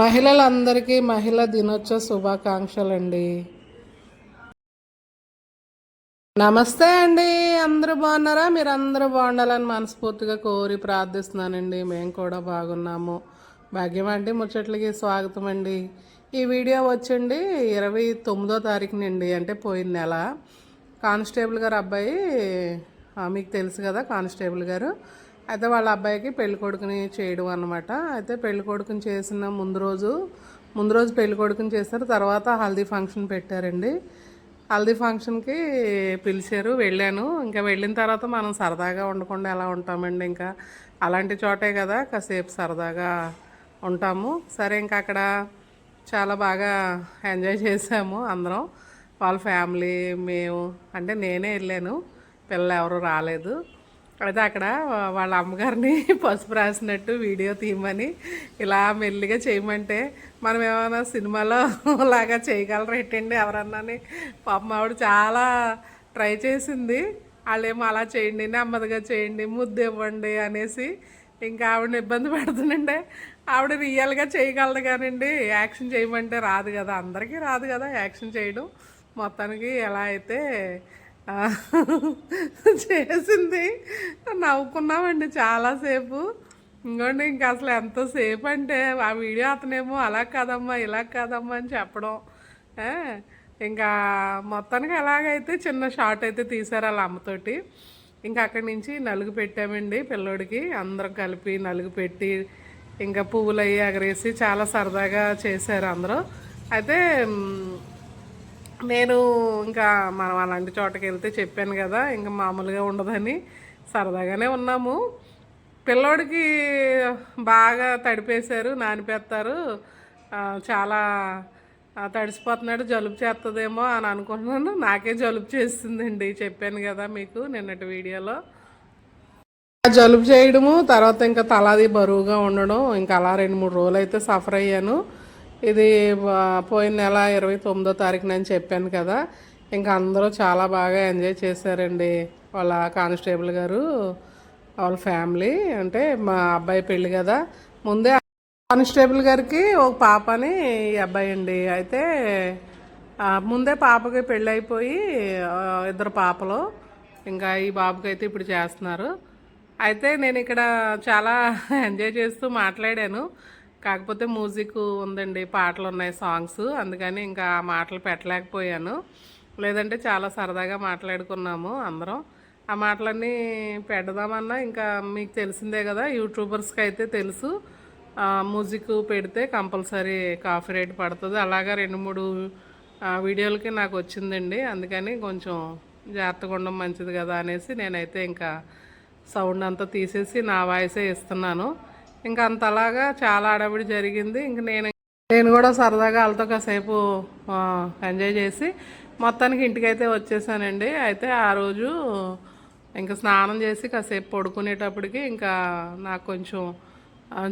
మహిళలందరికీ మహిళా దినోత్సవ శుభాకాంక్షలండి. నమస్తే అండి. అందరూ బాగున్నారా? మీరు అందరూ బాగుండాలని మనస్ఫూర్తిగా కోరి ప్రార్థిస్తున్నానండి. మేము కూడా బాగున్నాము. భాగ్యం అంటే ముచ్చట్లకి స్వాగతం అండి. ఈ వీడియో వచ్చండి ఇరవై తొమ్మిదో తారీఖునండి అంటే పోయిన నెల. కానిస్టేబుల్ గారు అబ్బాయి మీకు తెలుసు కదా కానిస్టేబుల్ గారు. అయితే వాళ్ళ అబ్బాయికి పెళ్ళి కొడుకుని చేయడం అనమాట అయితే పెళ్ళి కొడుకుని చేసిన ముందు రోజు ముందు రోజు పెళ్ళి కొడుకుని చేశారు. తర్వాత హల్దీ ఫంక్షన్ పెట్టారండి. హల్దీ ఫంక్షన్కి పిలిచారు వెళ్ళాను. ఇంకా వెళ్ళిన తర్వాత మనం సరదాగా ఉండకుండా ఎలా ఉంటామండి ఇంకా? అలాంటి చోటే కదా కాసేపు సరదాగా ఉంటాము. సరే ఇంకా అక్కడ చాలా బాగా ఎంజాయ్ చేసాము అందరం. వాళ్ళ ఫ్యామిలీ మేము అంటే నేనే వెళ్ళాను. పిల్లలు ఎవరు రాలేదు. అయితే అక్కడ వాళ్ళ అమ్మగారిని పసుపు రాసినట్టు వీడియో తీయమని ఇలా మెల్లిగా చేయమంటే మనం ఏమైనా సినిమాలో లాగా చేయగలరు ఏంటండి ఎవరన్నాని పాపం ఆవిడ చాలా ట్రై చేసింది. వాళ్ళేమో అలా చేయండి నెమ్మదిగా చేయండి ముద్దు ఇవ్వండి అనేసి ఇంకా ఆవిడని ఇబ్బంది పెడుతుందంటే ఆవిడ రియల్గా చేయగలదు కానివ్వండి యాక్షన్ చేయమంటే రాదు కదా అందరికీ రాదు కదా యాక్షన్ చేయడం. మొత్తానికి ఎలా అయితే చేసింది. నవ్వుకున్నామండి చాలాసేపు. ఇంకోండి ఇంకా అసలు ఎంతసేపు అంటే ఆ వీడియో అతనేమో అలా కాదమ్మా ఇలా కాదమ్మా అని చెప్పడం. ఇంకా మొత్తానికి ఎలాగైతే చిన్న షార్ట్ అయితే తీశారు వాళ్ళ అమ్మతోటి. ఇంకా అక్కడి నుంచి నలుగు పెట్టామండి పిల్లోడికి. అందరం కలిపి నలుగు పెట్టి ఇంకా పువ్వులు అవి ఎగరేసి చాలా సరదాగా చేశారు అందరూ. అయితే నేను ఇంకా మనం అలాంటి చోటకి వెళ్తే చెప్పాను కదా ఇంకా మామూలుగా ఉండదని. సరదాగానే ఉన్నాము. పిల్లోడికి బాగా తడిపేశారు నానిపేస్తారు. చాలా తడిసిపోతున్నాడు జలుబు చేస్తుందేమో అని అనుకుంటున్నాను. నాకే జలుబు చేస్తుందండి చెప్పాను కదా మీకు నిన్నటి వీడియోలో. జలుబు చేయడము తర్వాత ఇంకా తలాది బరువుగా ఉండడం ఇంకా అలా రెండు మూడు రోజులు అయితే సఫర్ అయ్యాను. ఇది పోయిన నెల ఇరవై తొమ్మిదో తారీఖున అని చెప్పాను కదా. ఇంకా అందరూ చాలా బాగా ఎంజాయ్ చేశారండి వాళ్ళ కానిస్టేబుల్ గారు వాళ్ళ ఫ్యామిలీ. అంటే మా అబ్బాయి పెళ్ళి కదా. ముందే కానిస్టేబుల్ గారికి ఒక పాపని ఈ అబ్బాయి అండి. అయితే ముందే పాపకి పెళ్ళి అయిపోయి ఇద్దరు పాపలు. ఇంకా ఈ బాబుకి అయితే ఇప్పుడు చేస్తున్నారు. అయితే నేను ఇక్కడ చాలా ఎంజాయ్ చేస్తూ మాట్లాడాను. కాకపోతే మ్యూజిక్ ఉందండి పాటలు ఉన్నాయి సాంగ్స్. అందుకని ఇంకా ఆ మాటలు పెట్టలేకపోయాను. లేదంటే చాలా సరదాగా మాట్లాడుకున్నాము అందరం. ఆ మాటలన్నీ పెడదామన్నా ఇంకా మీకు తెలిసిందే కదా యూట్యూబర్స్కి అయితే తెలుసు. మ్యూజిక్ పెడితే కంపల్సరీ కాఫీ రేట్ పడుతుంది. అలాగా రెండు మూడు వీడియోలకి నాకు వచ్చిందండి. అందుకని కొంచెం జాగ్రత్తగా ఉండడం మంచిది కదా అనేసి నేనైతే ఇంకా సౌండ్ అంతా తీసేసి నా వాయిసే ఇస్తున్నాను. ఇంకా అంతలాగా చాలా అడవిడి జరిగింది. ఇంక నేను నేను కూడా సరదాగా వాళ్ళతో కాసేపు ఎంజాయ్ చేసి మొత్తానికి ఇంటికైతే వచ్చేసానండి. అయితే ఆ రోజు ఇంకా స్నానం చేసి కాసేపు పడుకునేటప్పటికి ఇంకా నాకు కొంచెం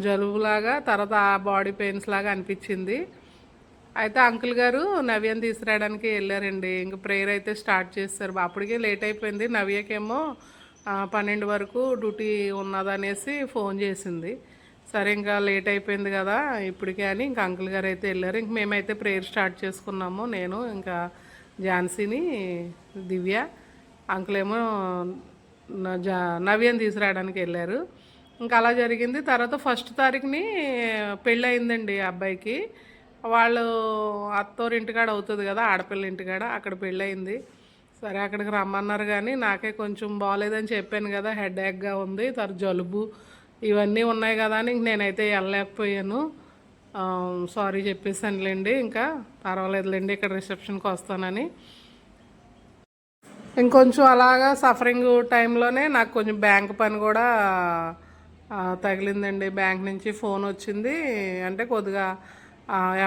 జలుబులాగా తర్వాత బాడీ పెయిన్స్ లాగా అనిపించింది. అయితే అంకుల్ గారు నవ్యని తీసుకురావడానికి వెళ్ళారండి. ఇంక ప్రేయర్ అయితే స్టార్ట్ చేస్తారు. అప్పటికే లేట్ అయిపోయింది. నవ్యకేమో పన్నెండు వరకు డ్యూటీ ఉన్నదనేసి ఫోన్ చేసింది. సరే ఇంకా లేట్ అయిపోయింది కదా ఇప్పటికే అని ఇంకా అంకుల్ గారు అయితే వెళ్ళారు. ఇంక మేమైతే ప్రేయర్ స్టార్ట్ చేసుకున్నాము నేను ఇంకా ఝాన్సీని దివ్య అంకుల్ ఏమో న- జా నవ్యని తీసుకురావడానికి వెళ్ళారు. ఇంకా అలా జరిగింది. తర్వాత ఫస్ట్ తారీఖుని పెళ్ళి అయిందండి అబ్బాయికి. వాళ్ళు అత్తోరి ఇంటికాడ అవుతుంది కదా ఆడపిల్ల ఇంటికాడ అక్కడ పెళ్ళి అయింది సరే అక్కడికి రమ్మన్నారు కానీ నాకే కొంచెం బాగాలేదని చెప్పాను కదా హెడ్ ఏక్గా ఉంది తర్వాత జలుబు ఇవన్నీ ఉన్నాయి కదా అని ఇంక నేనైతే వెళ్ళలేకపోయాను. సారీ చెప్పేసానులేండి ఇంకా పర్వాలేదులేండి ఇక్కడ రిసెప్షన్కి వస్తానని. ఇంకొంచెం అలాగా సఫరింగ్ టైంలోనే నాకు కొంచెం బ్యాంక్ పని కూడా తగిలిందండి. బ్యాంక్ నుంచి ఫోన్ వచ్చింది. అంటే కొద్దిగా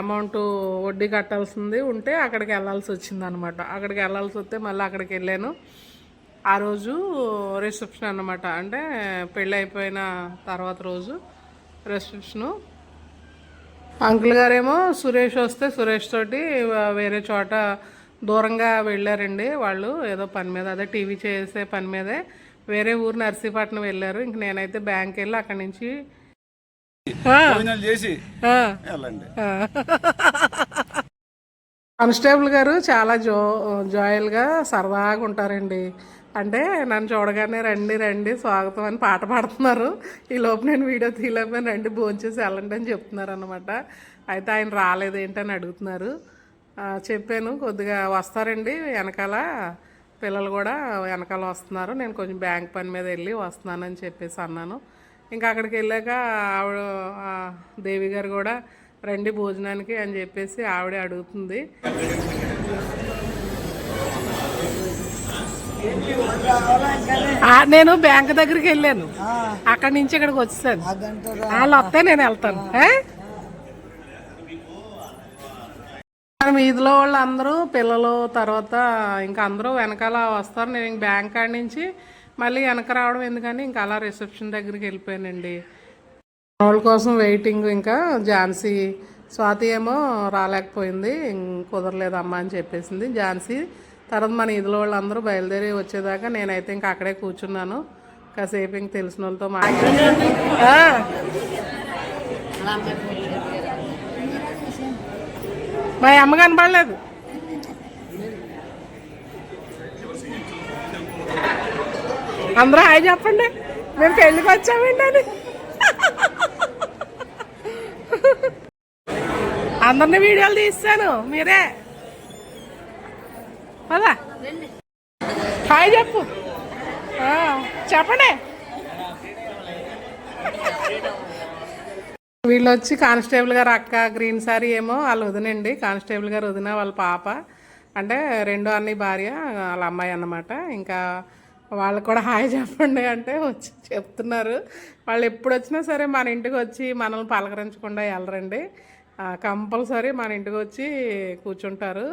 అమౌంట్ వడ్డీ కట్టాల్సింది ఉంటే అక్కడికి వెళ్ళాల్సి వచ్చింది అనమాట అక్కడికి వెళ్ళాల్సి వస్తే మళ్ళీ అక్కడికి వెళ్ళాను. ఆ రోజు రిసెప్షన్ అన్నమాట. అంటే పెళ్ళి అయిపోయిన తర్వాత రోజు రిసెప్షను అంకుల్ గారేమో సురేష్ వస్తే సురేష్ తోటి వేరే చోట దూరంగా వెళ్ళారండి వాళ్ళు. ఏదో పని మీద అదే టీవీ చేసే పని మీదే. వేరే ఊరు నర్సీపట్నం వెళ్ళారు. ఇంక నేనైతే బ్యాంక్ వెళ్ళి అక్కడి నుంచి చేసి కానిస్టేబుల్ గారు చాలా జో జాయల్గా సరదాగా ఉంటారండి. అంటే నన్ను చూడగానే రండి రండి స్వాగతం అని పాట పాడుతున్నారు. ఈ లోపు నేను వీడియో తీయలేకపోయినా. రండి భోంచేసి వెళ్ళండి అని చెప్తున్నారు అనమాట అయితే ఆయన రాలేదు ఏంటని అడుగుతున్నారు. చెప్పాను కొద్దిగా వస్తారండి వెనకాల. పిల్లలు కూడా వెనకాల వస్తున్నారు. నేను కొంచెం బ్యాంక్ పని మీద వెళ్ళి వస్తున్నానని చెప్పేసి అన్నాను. ఇంకా అక్కడికి వెళ్ళాక ఆవిడ దేవి గారు కూడా రండి భోజనానికి అని చెప్పేసి ఆవిడే అడుగుతుంది ఆ, నేను బ్యాంక్ దగ్గరికి వెళ్ళాను. అక్కడి నుంచి ఇక్కడికి వచ్చాను వాళ్ళు వస్తే నేను వెళ్తాను. మన వీధిలో వాళ్ళు అందరూ పిల్లలు తర్వాత ఇంకా అందరూ వెనకాల వస్తారు. నేను ఇంక బ్యాంక్ కాడి నుంచి మళ్ళీ వెనక రావడం ఎందుకని ఇంకా అలా రిసెప్షన్ దగ్గరికి వెళ్ళిపోయానండి. వాళ్ళ కోసం వెయిటింగ్ ఇంకా ఝాన్సీ స్వాతి ఏమో రాలేకపోయింది. ఇం- కుదరలేదు అమ్మ అని చెప్పేసింది. ఝాన్సీ తర్వాత మన ఇదిలో వాళ్ళందరూ బయలుదేరి వచ్చేదాకా నేనైతే ఇంకా అక్కడే కూర్చున్నాను. కాసేపు ఇంక తెలిసిన వాళ్ళతో మాట్లాడి మా అమ్మ కనపడలేదు. అందరూ హాయ్ చెప్పండి. మేము పెళ్ళికి వచ్చామండి అని. అందరిని వీడియోలు తీస్తాను. మీరే. పదా. హాయ్ చెప్పు. చెప్పండి. వీళ్ళు వచ్చి కానిస్టేబుల్ గారు అక్క గ్రీన్ సారీ ఏమో వాళ్ళు వదినండి. కానిస్టేబుల్ గారు వదిన వాళ్ళ పాప. అంటే రెండో అన్ని భార్య వాళ్ళ అమ్మాయి అన్నమాట. ఇంకా వాళ్ళు కూడా హాయ్ చెప్పండి అంటే వచ్చి చెప్తున్నారు. వాళ్ళు ఎప్పుడు వచ్చినా సరే మన ఇంటికి వచ్చి మనల్ని పలకరించకుండా వెళ్ళరండి. కంపల్సరీ మన ఇంటికి వచ్చి కూర్చుంటారు.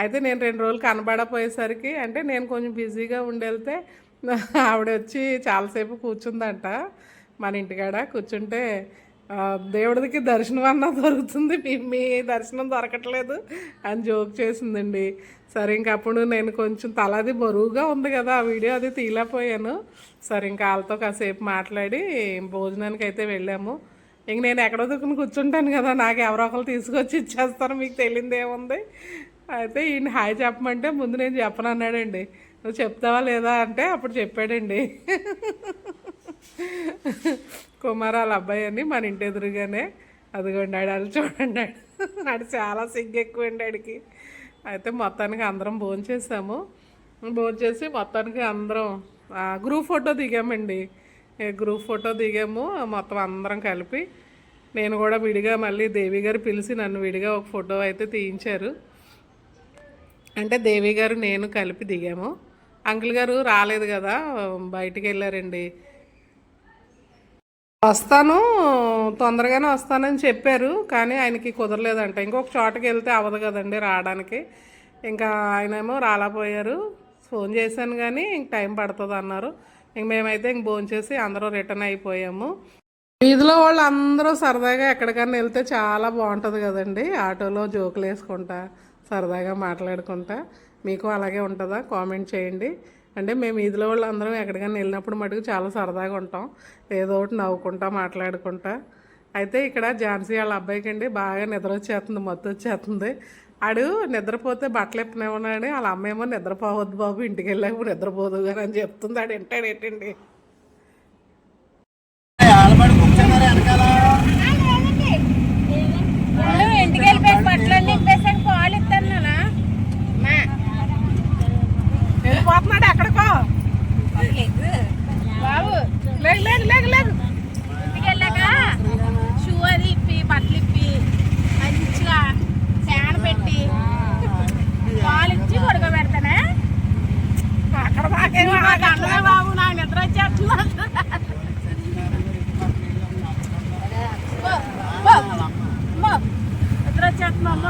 అయితే నేను రెండు రోజులు కనబడపోయేసరికి అంటే నేను కొంచెం బిజీగా ఉండి వెళ్తే ఆవిడ వచ్చి చాలాసేపు కూర్చుందంట. మన ఇంటికాడ కూర్చుంటే దేవుడికి దర్శనం అన్నా దొరుకుతుంది మీ దర్శనం దొరకట్లేదు అని జోక్ చేసిందండి. సరే ఇంక అప్పుడు నేను కొంచెం తలది బరువుగా ఉంది కదా ఆ వీడియో అది తీయలేకపోయాను. సరే ఇంకా వాళ్ళతో కాసేపు మాట్లాడి భోజనానికి అయితే వెళ్ళాము. ఇంక నేను ఎక్కడో దుక్కుని కూర్చుంటాను కదా నాకు ఎవరో ఒకరు తీసుకొచ్చి ఇచ్చేస్తారు మీకు తెలియదు ఏముంది? అయితే ఈయన హాయ్ చెప్పమంటే ముందు నేను చెప్పను అన్నాడండి. నువ్వు చెప్తావా లేదా అంటే అప్పుడు చెప్పాడండి. కుమారాల అబ్బాయి అని మన ఇంటి ఎదురుగానే. అదిగోండి ఆడు అది చూడండి ఆడు చాలా సిగ్గు ఎక్కువండి ఆడికి. అయితే మొత్తానికి అందరం భోంచేసాము. భోంచేసి మొత్తానికి అందరం ఆ, గ్రూప్ ఫోటో దిగామండి. గ్రూప్ ఫోటో దిగాము మొత్తం అందరం కలిపి. నేను కూడా విడిగా మళ్ళీ దేవి గారు పిలిచి నన్ను విడిగా ఒక ఫోటో అయితే తీయించారు. అంటే దేవి గారు నేను కలిపి దిగాము. అంకుల్ గారు రాలేదు కదా బయటికి వెళ్ళారండి. వస్తాను తొందరగానే వస్తానని చెప్పారు కానీ ఆయనకి కుదరలేదంట. ఇంకొక చోటకి వెళ్తే అవ్వదు కదండి రావడానికి. ఇంకా ఆయనేమో రాలేపోయారు ఫోన్ చేశాను కానీ ఇంక టైం పడుతుంది అన్నారు. ఇంక మేమైతే ఇంక భోంచేసి అందరూ రిటర్న్ అయిపోయాము. వీధిలో వాళ్ళు అందరూ సరదాగా ఎక్కడికన్నా వెళ్తే చాలా బాగుంటుంది కదండి. ఆటోలో జోకులు వేసుకుంటా సరదాగా మాట్లాడుకుంటా. మీకు అలాగే ఉంటుందా? కామెంట్ చేయండి. అంటే మేము వీధిలో వాళ్ళు అందరం ఎక్కడికైనా వెళ్ళినప్పుడు మటుకు చాలా సరదాగా ఉంటాం. ఏదో ఒకటి నవ్వుకుంటా మాట్లాడుకుంటా. అయితే ఇక్కడ ఝాన్సీ వాళ్ళ అబ్బాయికి అండి బాగా నిద్ర వచ్చేస్తుంది మత్తు వచ్చేస్తుంది. ఆడు నిద్రపోతే బట్టలు ఎప్పనేమన్నాడు వాళ్ళ అమ్మేమో నిద్రపోవద్దు బాబు ఇంటికి వెళ్ళాక నిద్రపోదు కానీ అని చెప్తుంది. ఆడు వింటాడు ఏంటండి ఆలమడి కూర్చున్నారు వెనకాల నువ్వు ఇంటికి వెళ్ళిపోయి బట్టలన్నీ ఇప్పేసాను పాలు ఇస్తాను నాన్న మా వెళ్ళిపోతున్నాడు ఎక్కడికో బాబు లేదు లేదు లేదు లేదు ఇంటికి వెళ్ళాక షూ అది ఇప్పి బట్టలు ఇప్పి మంచిగా ఫ్యాన్ పెట్టి పాలు ఇచ్చి పడుకోబెడతానే అక్కడ దాకేమో నాకు అన్నమే బాబు నాకు నిద్ర వచ్చేస్తుంది నిద్ర వచ్చేస్తుంది అమ్మ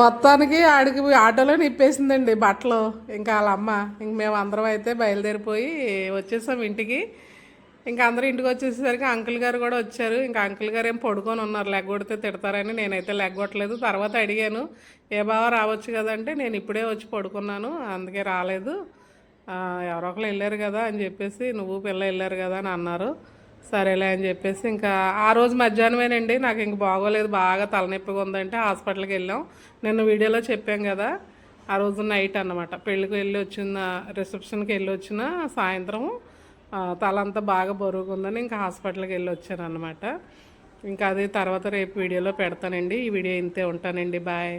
మొత్తానికి ఆడికి ఆటోలో నిప్పేసిందండి బట్టలు. ఇంకా వాళ్ళ అమ్మ ఇంక మేము అందరం అయితే బయలుదేరిపోయి వచ్చేసాం ఇంటికి. ఇంకా అందరూ ఇంటికి వచ్చేసరికి అంకుల్ గారు కూడా వచ్చారు. ఇంకా అంకుల్ గారు ఏం పడుకొని ఉన్నారు లెగ్గొడితే తిడతారని నేనైతే లెగ్గొట్టలేదు తర్వాత అడిగాను ఏ బావ రావచ్చు కదంటే నేను ఇప్పుడే వచ్చి పడుకున్నాను అందుకే రాలేదు. ఎవరో ఒకరు వెళ్ళారు కదా అని చెప్పేసి నువ్వు పిల్ల వెళ్ళారు కదా అని అన్నారు. సరేలే అని చెప్పేసి ఇంకా ఆ రోజు మధ్యాహ్నమేనండి. నాకు ఇంక బాగోలేదు. బాగా తలనొప్పిగా ఉందంటే హాస్పిటల్కి వెళ్ళాం. నిన్న వీడియోలో చెప్పాం కదా ఆ రోజు నైట్ అన్నమాట. పెళ్ళికి వెళ్ళి వచ్చిన రిసెప్షన్కి వెళ్ళి వచ్చిన సాయంత్రం తలంతా తల అంతా బాగా బరువుగా ఉందని ఇంకా హాస్పిటల్కి వెళ్ళి వచ్చాను అనమాట ఇంకా అది తర్వాత రేపు వీడియోలో పెడతానండి. ఈ వీడియో ఇంతే ఉంటానండి. బాయ్.